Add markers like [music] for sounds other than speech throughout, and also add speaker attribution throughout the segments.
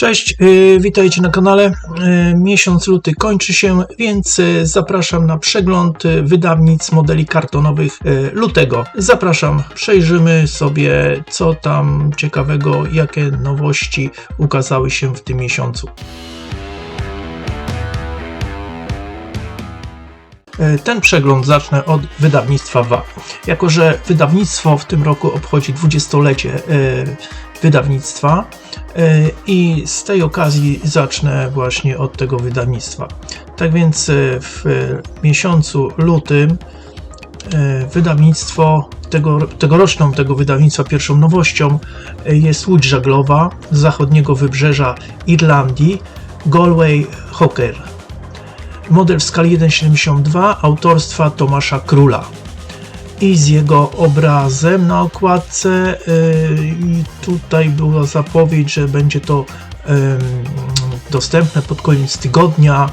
Speaker 1: Cześć, yy, witajcie na kanale. Yy, Miesiąc luty kończy się, więc yy, zapraszam na przegląd wydawnic modeli kartonowych lutego. Zapraszam, przejrzymy sobie, co tam ciekawego, jakie nowości ukazały się w tym miesiącu. Ten przegląd zacznę od wydawnictwa WA. Jako, że wydawnictwo w tym roku obchodzi 20-lecie e, wydawnictwa e, i z tej okazji zacznę właśnie od tego wydawnictwa. Tak więc e, w miesiącu lutym e, wydawnictwo tego, tegoroczną tego wydawnictwa pierwszą nowością e, jest łódź żaglowa z zachodniego wybrzeża Irlandii Galway Hawker model w skali 1,72 autorstwa Tomasza Króla i z jego obrazem na okładce yy, i tutaj była zapowiedź, że będzie to dostępne pod koniec tygodnia.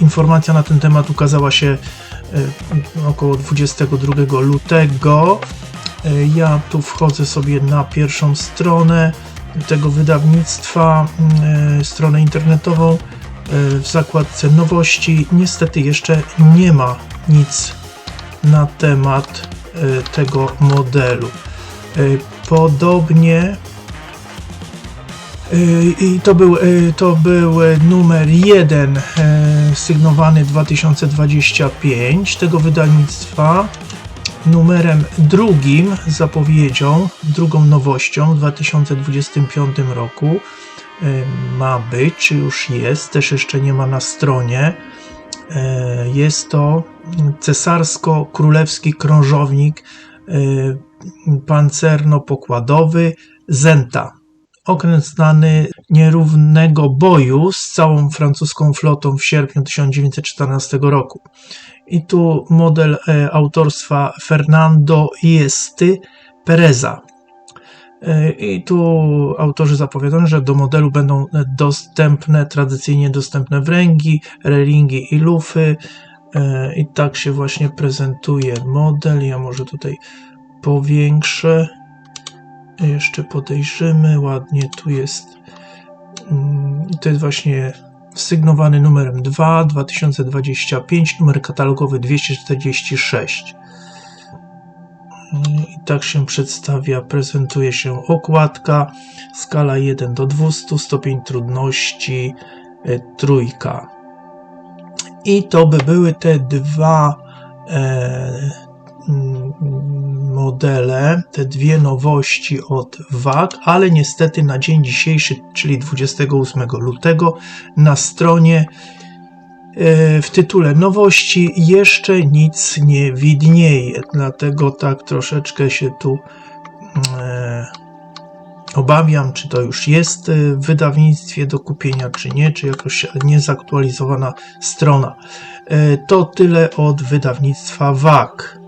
Speaker 1: Informacja na ten temat ukazała się yy, około 22 lutego. Yy, Ja tu wchodzę sobie na pierwszą stronę tego wydawnictwa, stronę internetową w zakładce nowości. Niestety jeszcze nie ma nic na temat e, tego modelu. E, Podobnie e, i to był, e, to był numer 1 sygnowany 2025 tego wydawnictwa. Numerem drugim zapowiedzią, drugą nowością w 2025 roku ma być, czy już jest, też jeszcze nie ma na stronie. E, Jest to cesarsko-królewski krążownik e, pancerno-pokładowy Zenta. Okręt znany nierównego boju z całą francuską flotą w sierpniu 1914 roku. I tu model e, autorstwa Fernando Iesty Pereza. I tu autorzy zapowiadają, że do modelu będą dostępne, tradycyjnie dostępne wręgi, relingi i lufy. E, I tak się właśnie prezentuje model. Ja może tutaj powiększę. Jeszcze podejrzymy. Ładnie tu jest. Mm, To jest właśnie sygnowany numerem 2 2025, numer katalogowy 246. I tak się przedstawia, prezentuje się okładka, skala 1 do 200, stopień trudności e, trójka. I to by były te dwa e, mm, modele, te dwie nowości od WAG, ale niestety na dzień dzisiejszy, czyli 28 lutego, na stronie w tytule nowości jeszcze nic nie widnieje, dlatego tak troszeczkę się tu e, obawiam, czy to już jest w wydawnictwie do kupienia, czy nie, czy jakoś niezaktualizowana strona. E, to tyle od wydawnictwa WAG.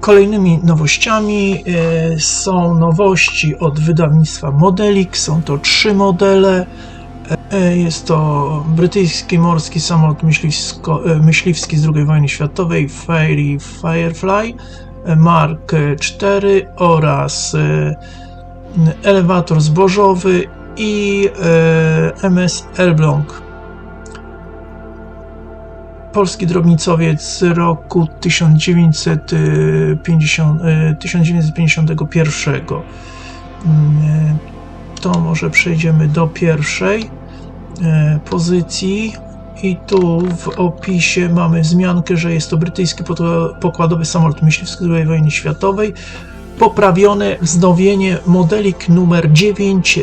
Speaker 1: Kolejnymi nowościami e, są nowości od wydawnictwa Modelik. Są to trzy modele. E, Jest to brytyjski morski samolot e, myśliwski z II wojny światowej Fairy Firefly e, Mark IV oraz elewator zbożowy i MS Elbląg. Polski drobnicowiec z roku 1950, e, 1951. Mm, To może przejdziemy do pierwszej pozycji. I tu w opisie mamy wzmiankę, że jest to brytyjski pokładowy samolot myśliwski II wojny światowej. Poprawione wznowienie modelik numer 9, e,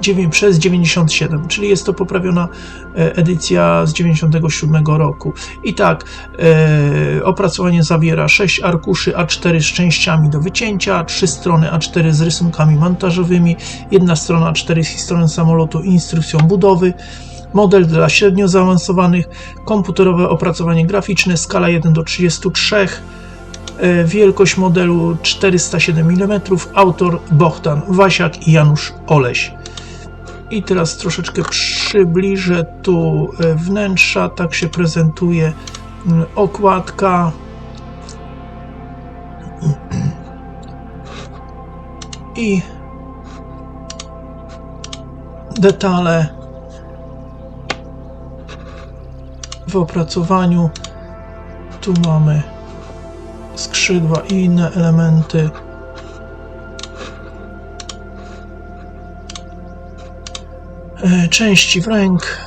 Speaker 1: 9 przez 97, czyli jest to poprawiona e, edycja z 97 roku. I tak, e, opracowanie zawiera 6 arkuszy A4 z częściami do wycięcia, 3 strony A4 z rysunkami montażowymi, jedna strona A4 z historią samolotu i instrukcją budowy, model dla średnio zaawansowanych, komputerowe opracowanie graficzne, skala 1 do 33, e, wielkość modelu 407 mm, autor Bohdan Wasiak i Janusz Oleś. I teraz troszeczkę przybliżę tu e, wnętrza, tak się prezentuje mm, okładka. detale w opracowaniu. Tu mamy skrzydła i inne elementy. E, Części w ręk.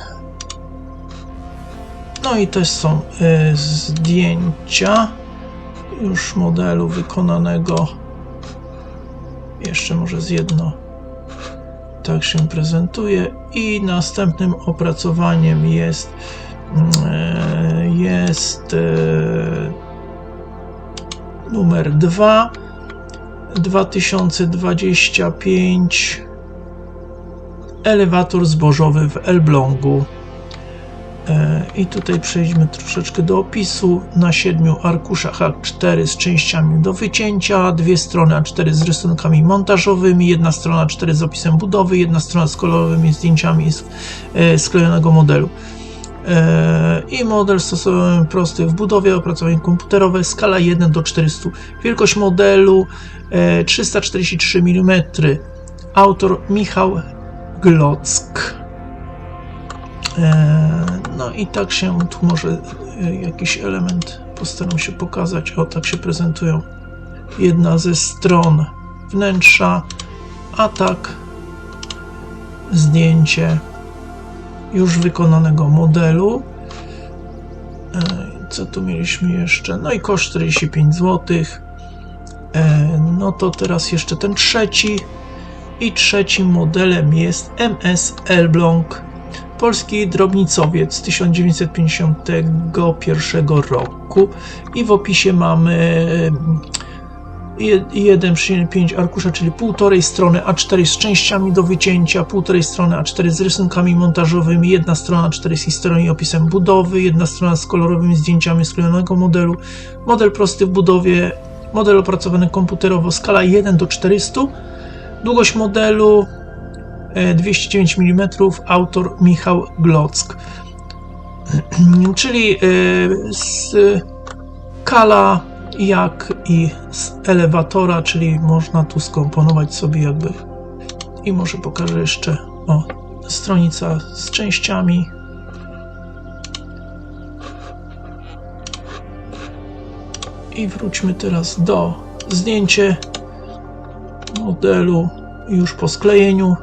Speaker 1: No i też są e, zdjęcia już modelu wykonanego. Jeszcze może z jedno. Tak się prezentuje. I następnym opracowaniem jest e, jest numer 2 2025 elewator zbożowy w Elblągu. E, I tutaj przejdźmy troszeczkę do opisu. Na siedmiu arkuszach A4 z częściami do wycięcia, dwie strony A4 z rysunkami montażowymi, jedna strona A4 z opisem budowy, jedna strona z kolorowymi zdjęciami e, sklejonego modelu. E, I model stosowany prosty w budowie, opracowanie komputerowe, skala 1 do 400. Wielkość modelu e, 343 mm. Autor Michał Glock. E, No i tak się tu może e, jakiś element postaram się pokazać. O, tak się prezentują jedna ze stron wnętrza, a tak zdjęcie już wykonanego modelu. E, Co tu mieliśmy jeszcze? No i koszt 45 zł. No to teraz jeszcze ten trzeci. I trzecim modelem jest MS Elbląg, polski drobnicowiec z 1951 roku. I w opisie mamy 1,5 arkusza, czyli półtorej strony A4 z częściami do wycięcia, półtorej strony A4 z rysunkami montażowymi, jedna strona A4 z historią i opisem budowy, jedna strona z kolorowymi zdjęciami sklejonego modelu, model prosty w budowie, model opracowany komputerowo, skala 1 do 400, długość modelu e, 209 mm, autor Michał Glock. [clears throat] Czyli e, skala jak i z elewatora, czyli można tu skomponować sobie jakby. I może pokażę jeszcze o stronica z częściami. I wróćmy teraz do zdjęcie modelu już po sklejeniu.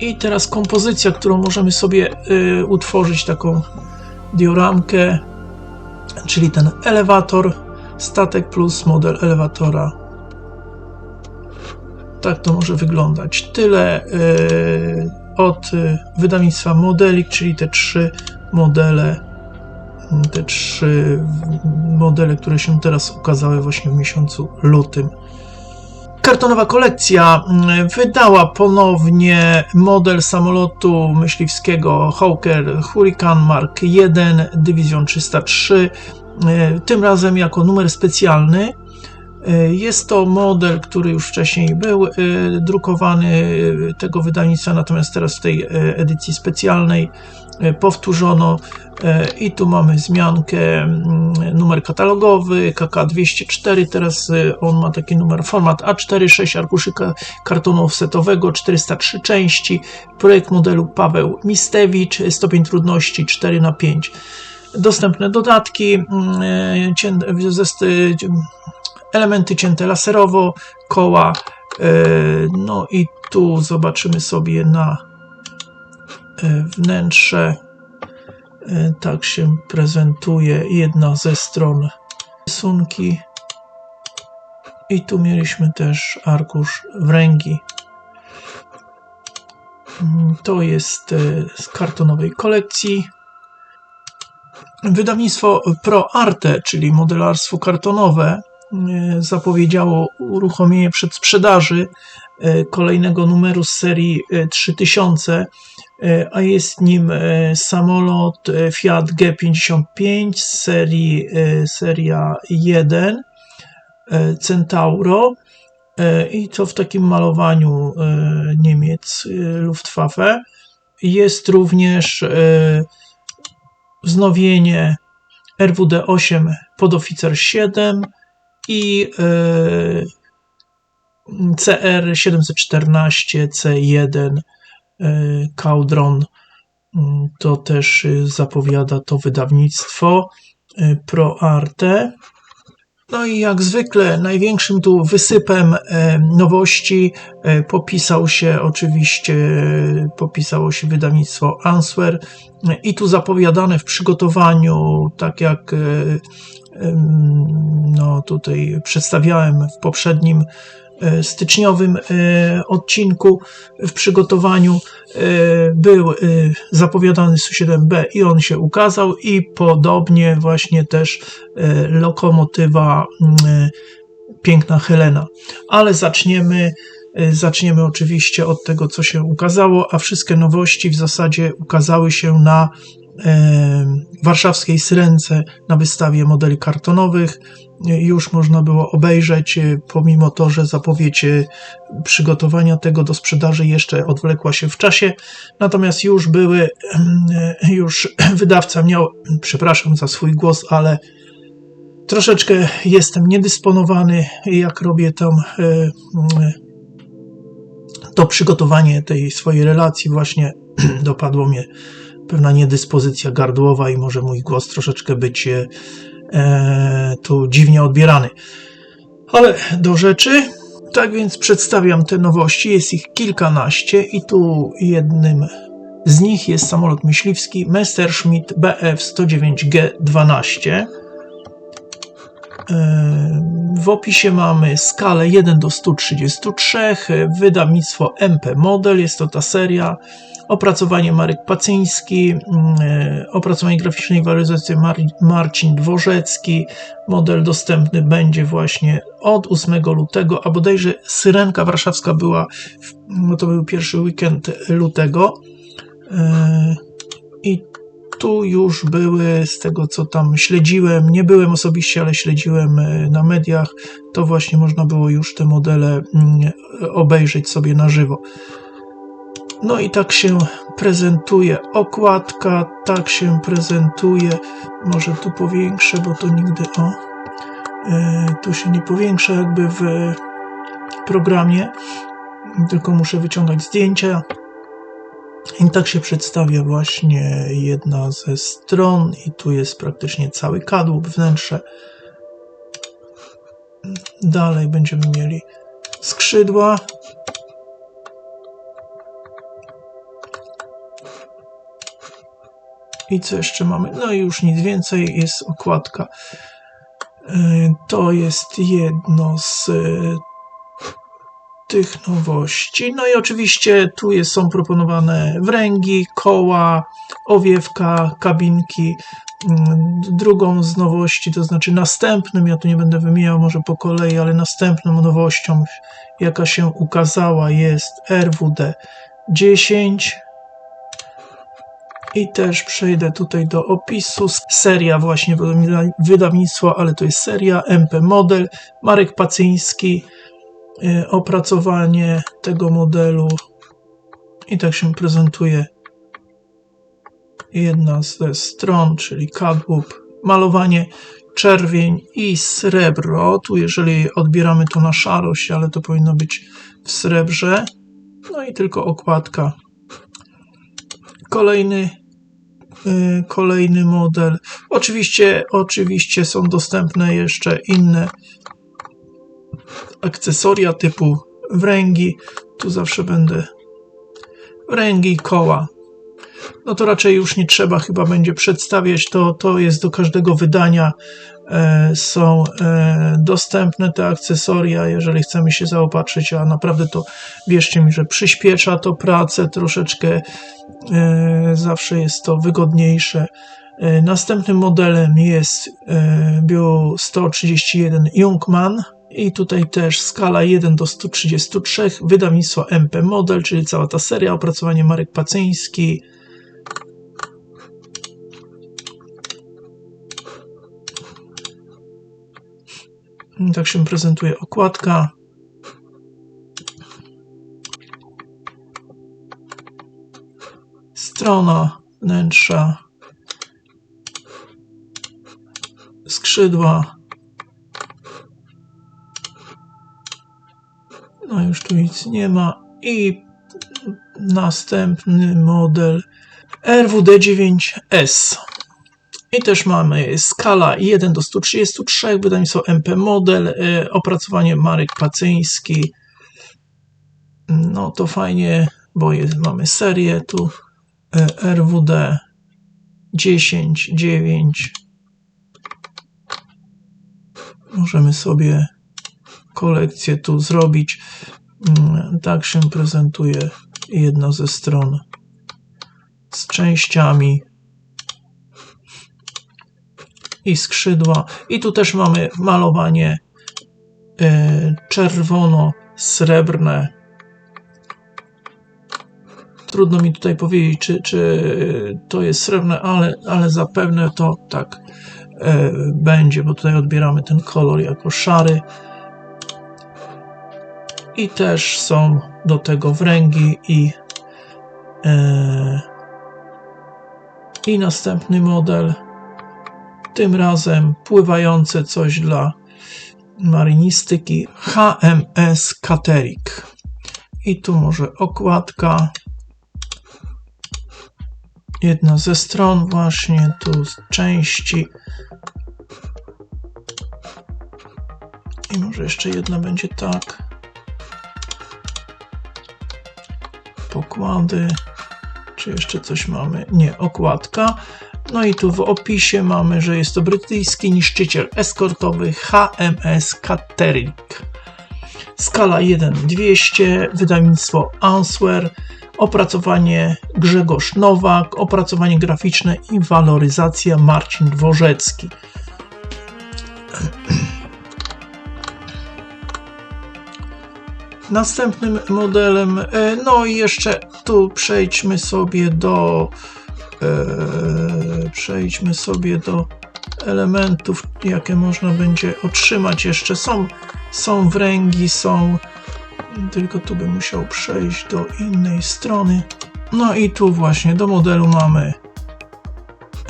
Speaker 1: I teraz kompozycja, którą możemy sobie y, utworzyć taką dioramkę czyli ten elewator, statek plus model elewatora. Tak to może wyglądać. Tyle yy, od yy, wydawnictwa Modelik, czyli te trzy modele, te trzy modele, które się teraz ukazały właśnie w miesiącu lutym. Kartonowa kolekcja mm, wydała ponownie model samolotu myśliwskiego Hawker Hurricane Mark I Dywizjon 303, e, tym razem jako numer specjalny. E, Jest to model, który już wcześniej był e, drukowany tego wydawnictwa, natomiast teraz w tej edycji specjalnej powtórzono i tu mamy zmiankę, mm, numer katalogowy KK204, teraz on ma taki numer format A4, 6 arkuszy ka- kartonu offsetowego, 403 części, projekt modelu Paweł Mistewicz, stopień trudności 4 na 5 dostępne dodatki, mm, elementy cięte laserowo, koła, e, no i tu zobaczymy sobie na e, wnętrze. E, Tak się prezentuje jedna ze stron rysunki. I tu mieliśmy też arkusz wręgi. Mm, To jest e, z kartonowej kolekcji. Wydawnictwo Pro Arte, czyli modelarstwo kartonowe, e, zapowiedziało uruchomienie przedsprzedaży kolejnego numeru z serii e, 3000, e, E, a jest nim e, samolot e, Fiat G55 z serii seria 1 Centauro i to w takim malowaniu Niemiec Luftwaffe. Jest również wznowienie RWD-8 podoficer 7 i CR-714C1 E, Kaudron. Mm, to też y, zapowiada to wydawnictwo y, Pro Arte. No i jak zwykle największym tu wysypem e, nowości e, popisał się oczywiście popisało się wydawnictwo Answer i tu zapowiadane w przygotowaniu, tak jak no tutaj przedstawiałem w poprzednim styczniowym odcinku w przygotowaniu był zapowiadany Su-7B i on się ukazał i podobnie właśnie też lokomotywa Piękna Helena. Ale zaczniemy Zaczniemy oczywiście od tego, co się ukazało, a wszystkie nowości w zasadzie ukazały się na warszawskiej Syrence na wystawie modeli kartonowych. Już można było obejrzeć, pomimo to, że zapowiedź przygotowania tego do sprzedaży jeszcze odwlekła się w czasie. Natomiast już były, już wydawca miał, przepraszam za swój głos, ale troszeczkę jestem niedysponowany, jak robię tam to przygotowanie tej swojej relacji właśnie [clears throat] dopadło mnie pewna niedyspozycja gardłowa i może mój głos troszeczkę być e, tu dziwnie odbierany. Ale do rzeczy. Tak więc przedstawiam te nowości. Jest ich kilkanaście i tu jednym z nich jest samolot myśliwski Messerschmitt Bf-109G12. W opisie mamy skalę 1 do 133, wydawnictwo MP Model, jest to ta seria, opracowanie Marek Pacyński, mm, e, opracowanie graficzne i waloryzacja Mar Marcin Dworzecki. Model dostępny będzie właśnie od 8 lutego, a bodajże Syrenka Warszawska była, no to był pierwszy weekend lutego. E, I tu już były, z tego co tam śledziłem, nie byłem osobiście, ale śledziłem e, na mediach, to właśnie można było już te modele mm, obejrzeć sobie na żywo. No i tak się prezentuje okładka, tak się prezentuje, może tu powiększę, bo to nigdy, o, e, tu się nie powiększa jakby w programie, tylko muszę wyciągać zdjęcia. I tak się przedstawia właśnie jedna ze stron i tu jest praktycznie cały kadłub, wnętrze. Dalej będziemy mieli skrzydła. I co jeszcze mamy? No i już nic więcej, jest okładka. E, to jest jedno z tych nowości. No i oczywiście tu jest, są proponowane wręgi, koła, owiewka, kabinki. Mm, drugą z nowości, to znaczy następnym, ja tu nie będę wymieniał może po kolei, ale następną nowością, jaka się ukazała, jest RWD 10. I też przejdę tutaj do opisu. Seria właśnie wydawnictwo, ale to jest seria MP Model, Marek Pacyński, opracowanie tego modelu i tak się prezentuje jedna ze stron, czyli kadłub, malowanie czerwień i srebro. Tu jeżeli odbieramy to na szarość, ale to powinno być w srebrze. No i tylko okładka. Kolejny y, kolejny model. Oczywiście, oczywiście są dostępne jeszcze inne akcesoria typu wręgi. Tu zawsze będę wręgi, koła. No to raczej już nie trzeba chyba będzie przedstawiać. To, to jest do każdego wydania e, są e, dostępne te akcesoria, jeżeli chcemy się zaopatrzyć, a naprawdę to wierzcie mi, że przyspiesza to pracę troszeczkę, e, zawsze jest to wygodniejsze. E, następnym modelem jest e, Bio 131 Jungmann i tutaj też skala 1 do 133, wydawnictwo MP Model, czyli cała ta seria, opracowanie Marek Pacyński. Tak się prezentuje okładka. Strona wnętrza. Skrzydła. No już tu nic nie ma i Następny model RWD9S. I też mamy skala 1 do 133, wydawnictwo MP Model, e, opracowanie Marek Pacyński. No to fajnie, bo jest, mamy serię tu RWD 10, 9. Możemy sobie kolekcję tu zrobić. Mm, Tak się prezentuje jedna ze stron z częściami i skrzydła. I tu też mamy malowanie e, czerwono-srebrne. Trudno mi tutaj powiedzieć, czy, czy to jest srebrne, ale, ale zapewne to tak e, będzie, bo tutaj odbieramy ten kolor jako szary. I też są do tego wręgi i, e, i następny model. Tym razem pływające coś dla marynistyki HMS Katerik. I tu może okładka. Jedna ze stron właśnie, tu z części. I może jeszcze jedna będzie tak. Pokłady. Czy jeszcze coś mamy? Nie, okładka. No i tu w opisie mamy, że jest to brytyjski niszczyciel eskortowy HMS Catterick. Skala 1-200, wydawnictwo Answer, opracowanie Grzegorz Nowak, opracowanie graficzne i waloryzacja Marcin Dworzecki. [clears throat] Następnym modelem, e, no i jeszcze tu przejdźmy sobie do e, przejdźmy sobie do elementów, jakie można będzie otrzymać. Jeszcze są, są wręgi, są, tylko tu bym musiał przejść do innej strony. No i tu właśnie do modelu mamy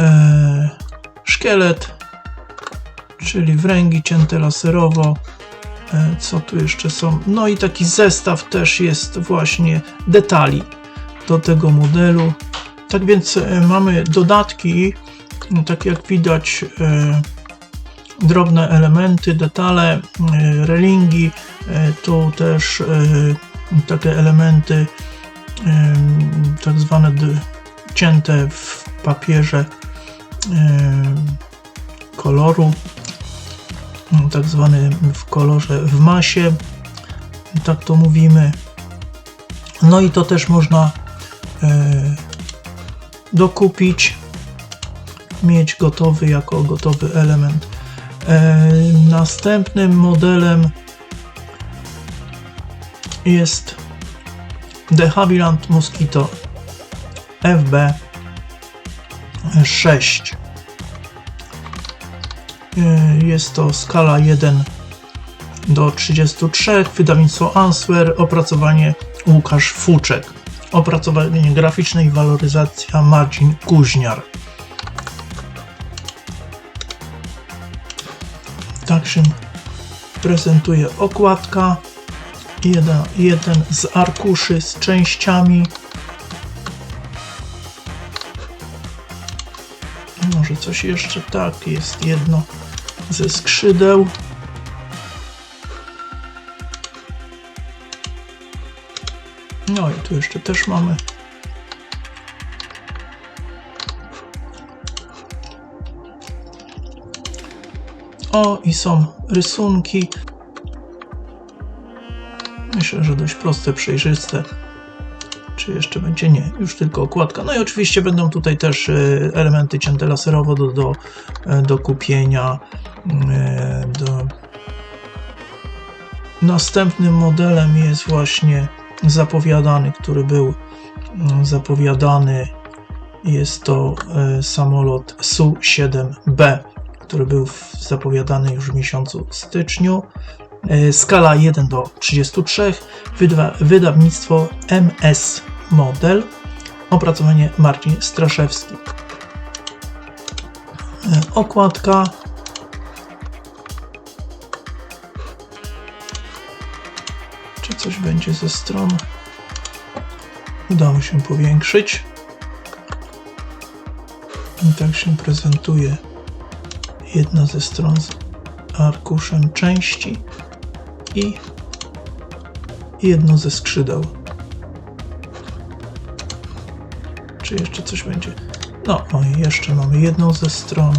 Speaker 1: e, szkielet, czyli wręgi cięte laserowo. E, Co tu jeszcze są? No i taki zestaw też jest właśnie detali do tego modelu. Tak więc e, mamy dodatki, no, tak jak widać, e, drobne elementy, detale, relingi, tu też takie elementy tak zwane cięte w papierze koloru, tak zwany w kolorze w masie, tak to mówimy. No i to też można e, dokupić, mieć gotowy jako gotowy element. E, następnym modelem jest The Havilland Mosquito FB 6. E, Jest to skala 1 do 33, wydawnictwo Answer, opracowanie Łukasz Fuczek, opracowanie graficzne i waloryzacja Marcin Kuźniar. Tak się prezentuje okładka. Jeden, jeden z arkuszy z częściami. Coś jeszcze tak, jest jedno ze skrzydeł. No i tu jeszcze też mamy. O, i są rysunki. Myślę, że dość proste, przejrzyste. Czy jeszcze będzie? Nie, już tylko okładka. No i oczywiście będą tutaj też e, elementy cięte laserowo do, do, e, do kupienia. e, Do... Następnym modelem jest właśnie zapowiadany, który był mm, zapowiadany. Jest to e, samolot Su-7B, który był zapowiadany już w miesiącu styczniu. E, Skala 1 do 33, wyda, wydawnictwo MS Model, opracowanie Marcin Straszewski. E, Okładka. Czy coś będzie ze stron? udało się powiększyć. I tak się prezentuje jedna ze stron z arkuszem części i jedno ze skrzydeł. Czy jeszcze coś będzie? No, o jeszcze mamy jedną ze stron.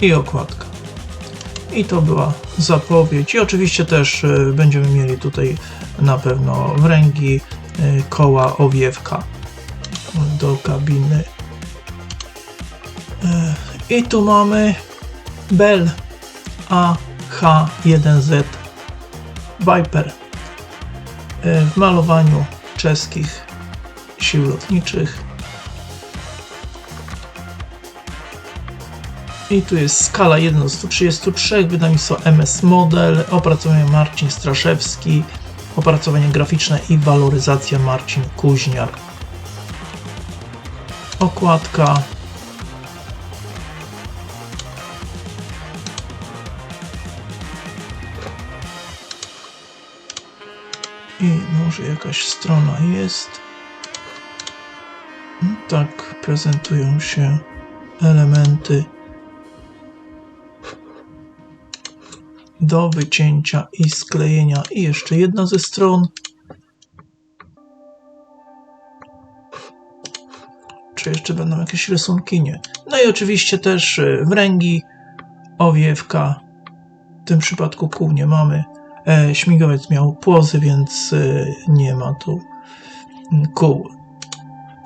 Speaker 1: I okładka. I to była zapowiedź. I oczywiście też y, będziemy mieli tutaj na pewno wręgi, y, koła, owiewka do kabiny. Y, I tu mamy Bell AH1Z Viper y, w malowaniu czeskich sił lotniczych. I tu jest skala 1 do 133, wydawnictwo MS Model, opracowanie Marcin Straszewski, opracowanie graficzne i waloryzacja Marcin Kuźniar. Okładka. Może jakaś strona jest. No Tak prezentują się elementy do wycięcia i sklejenia. I jeszcze jedna ze stron. Czy jeszcze będą jakieś rysunki? Nie. No i oczywiście też y, wręgi, owiewka. W tym przypadku kół nie mamy. E, śmigłowiec miał płozy, więc y, nie ma tu mm, kół.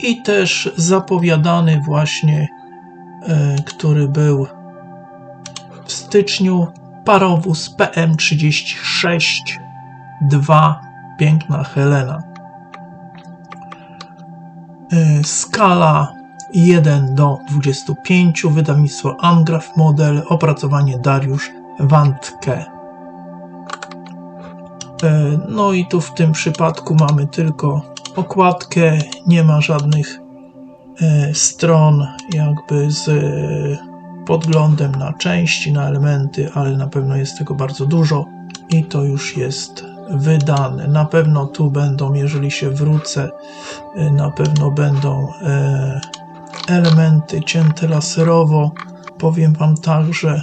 Speaker 1: I też zapowiadany właśnie, e, który był w styczniu parowóz PM36 2 Piękna Helena. Skala 1 do 25, wydawnictwo Angraf Model, opracowanie Dariusz Wandke. Y, No i tu w tym przypadku mamy tylko okładkę, nie ma żadnych y, stron jakby z podglądem na części, na elementy, ale na pewno jest tego bardzo dużo i to już jest wydane. Na pewno tu będą, jeżeli się wrócę, na pewno będą e, elementy cięte laserowo. Powiem Wam tak, że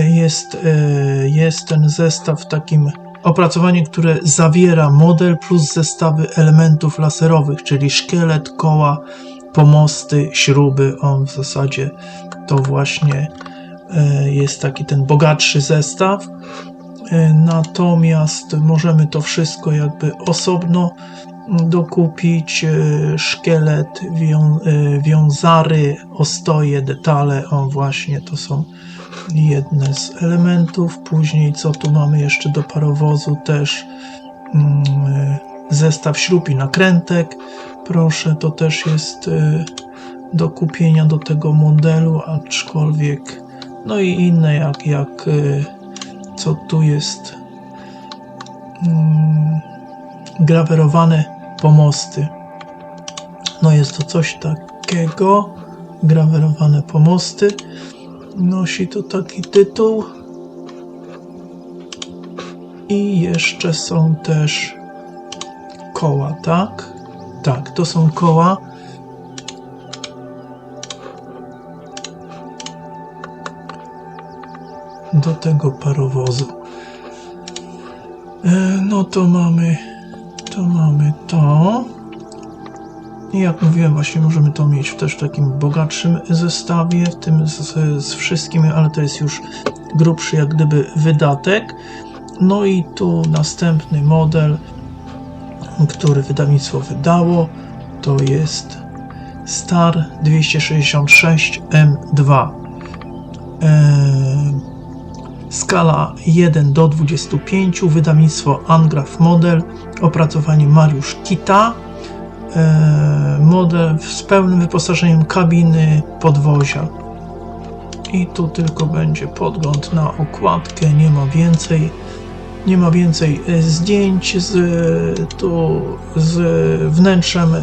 Speaker 1: jest, e, jest ten zestaw takim opracowanie, które zawiera model plus zestawy elementów laserowych, czyli szkielet, koła, pomosty, śruby. On w zasadzie to właśnie e, jest taki ten bogatszy zestaw. E, Natomiast możemy to wszystko jakby osobno dokupić. Szkielet, wią, wiązary, ostoje, detale. On właśnie to są jedne z elementów. Później co tu mamy jeszcze do parowozu też mm, e, zestaw śrub i nakrętek. Proszę, to też jest e, do kupienia do tego modelu, aczkolwiek no i inne jak, jak e, co tu jest mm, grawerowane pomosty. No jest to coś takiego, grawerowane pomosty. Nosi to taki tytuł. I jeszcze są też koła, tak? Tak, to są koła. Do tego parowozu. E, No to mamy, to mamy to. I jak mówiłem, właśnie możemy to mieć też w takim bogatszym zestawie, w tym z, z ale to jest już grubszy jak gdyby wydatek. No i tu następny model, który wydawnictwo wydało, to jest Star 266 M2. Eee, skala 1 do 25, wydawnictwo Angraf Model, opracowanie Mariusz Kita. Eee, model z pełnym wyposażeniem kabiny podwozia. I tu tylko będzie podgląd na okładkę, nie ma więcej. Nie ma więcej e, zdjęć z, e, tu, z wnętrzem, e,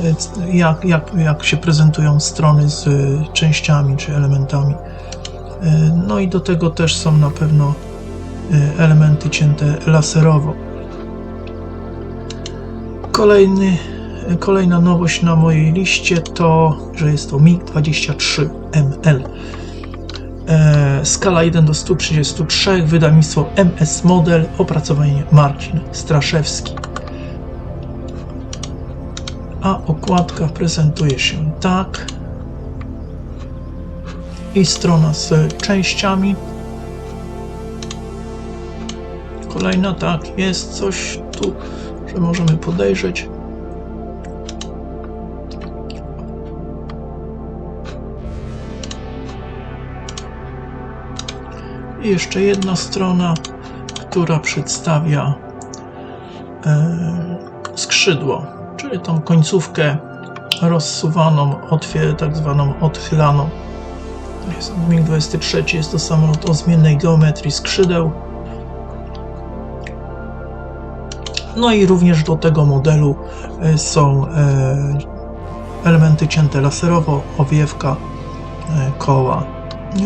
Speaker 1: jak, jak, jak się prezentują strony z częściami czy elementami. E, No i do tego też są na pewno elementy cięte laserowo. Kolejny, kolejna nowość na mojej liście to, że jest to MiG-23ML. E, skala 1 do 133, wydawnictwo MS Model, opracowanie Marcin Straszewski. A okładka prezentuje się tak. I strona z częściami. Kolejna, tak, jest coś tu, że możemy podejrzeć. Jeszcze jedna strona, która przedstawia e, skrzydło, czyli tą końcówkę rozsuwaną, otwier- tak zwaną odchylaną. Jest MiG-23, jest to samolot o zmiennej geometrii skrzydeł. No i również do tego modelu e, są e, elementy cięte laserowo, owiewka, koła.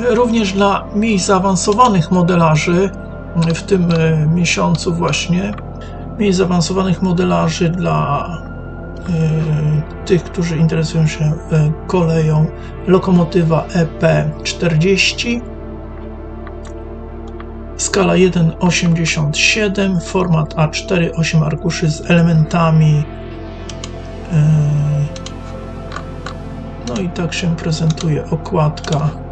Speaker 1: Również dla mniej zaawansowanych modelarzy w tym e, miesiącu właśnie, mniej zaawansowanych modelarzy dla e, tych, którzy interesują się e, koleją, lokomotywa EP40 Skala 1,87, format A4, 8 arkuszy z elementami. No i tak się prezentuje okładka.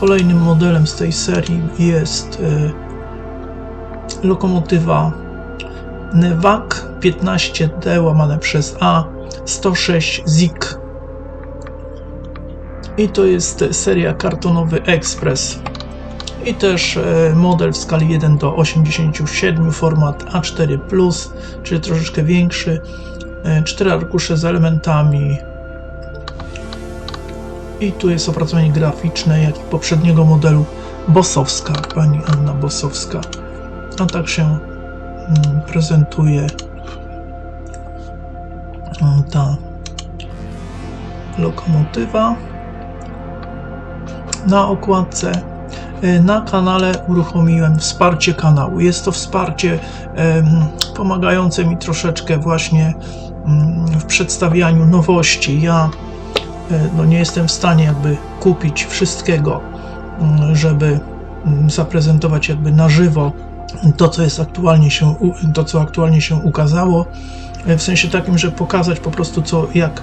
Speaker 1: Kolejnym modelem z tej serii jest yy, lokomotywa Nevak 15D łamane przez A 106 Zik. I to jest seria kartonowy Express. I też e, model w skali 1 do 87, format A4, czyli troszeczkę większy. E, Cztery arkusze z elementami. I tu jest opracowanie graficzne, jak i poprzedniego modelu Bosowska, pani Anna Bosowska. A tak się mm, prezentuje ta lokomotywa. Na okładce y, na kanale uruchomiłem wsparcie kanału. Jest to wsparcie pomagające mi troszeczkę właśnie mm, w przedstawianiu nowości. Ja no, nie jestem w stanie jakby kupić wszystkiego, mm, żeby mm, zaprezentować jakby na żywo to, co jest aktualnie się, to, co aktualnie się ukazało w sensie takim, że pokazać po prostu co, jak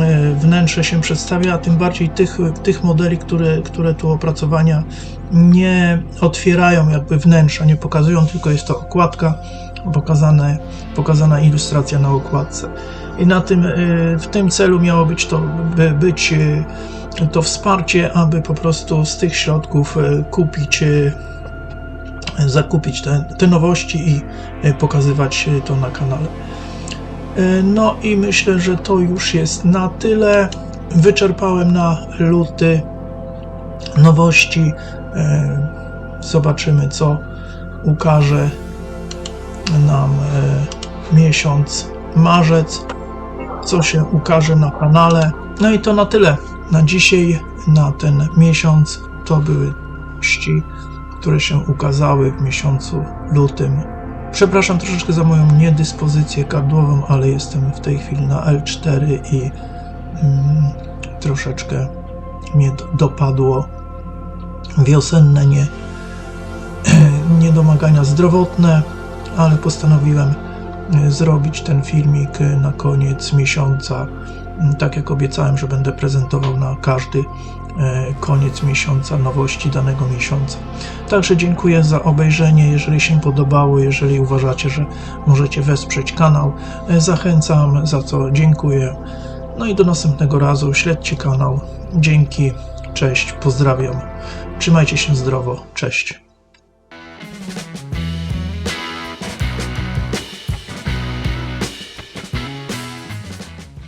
Speaker 1: e, wnętrze się przedstawia, a tym bardziej tych, tych modeli, które, które tu opracowania nie otwierają jakby wnętrza, nie pokazują, tylko jest to okładka, pokazane, pokazana ilustracja na okładce. I na tym, e, w tym celu miało być to, by być e, to wsparcie, aby po prostu z tych środków e, kupić zakupić te, te nowości i pokazywać to na kanale. No i myślę, że to już jest na tyle. Wyczerpałem na luty nowości. Zobaczymy, co ukaże nam miesiąc marzec, co się ukaże na kanale. No i to na tyle na dzisiaj, na ten miesiąc. To były nowości, które się ukazały w miesiącu lutym Przepraszam troszeczkę za moją niedyspozycję gardłową, ale jestem w tej chwili na L4 i mm, troszeczkę mnie do- dopadło wiosenne nie, [clears throat] niedomagania zdrowotne, ale postanowiłem zrobić ten filmik na koniec miesiąca. Tak jak obiecałem, że będę prezentował na każdy e, koniec miesiąca nowości danego miesiąca. Także dziękuję za obejrzenie. Jeżeli się podobało, jeżeli uważacie, że możecie wesprzeć kanał, e, zachęcam, za co dziękuję. No i do następnego razu. Śledźcie kanał. Dzięki, cześć, pozdrawiam. Trzymajcie się zdrowo. Cześć.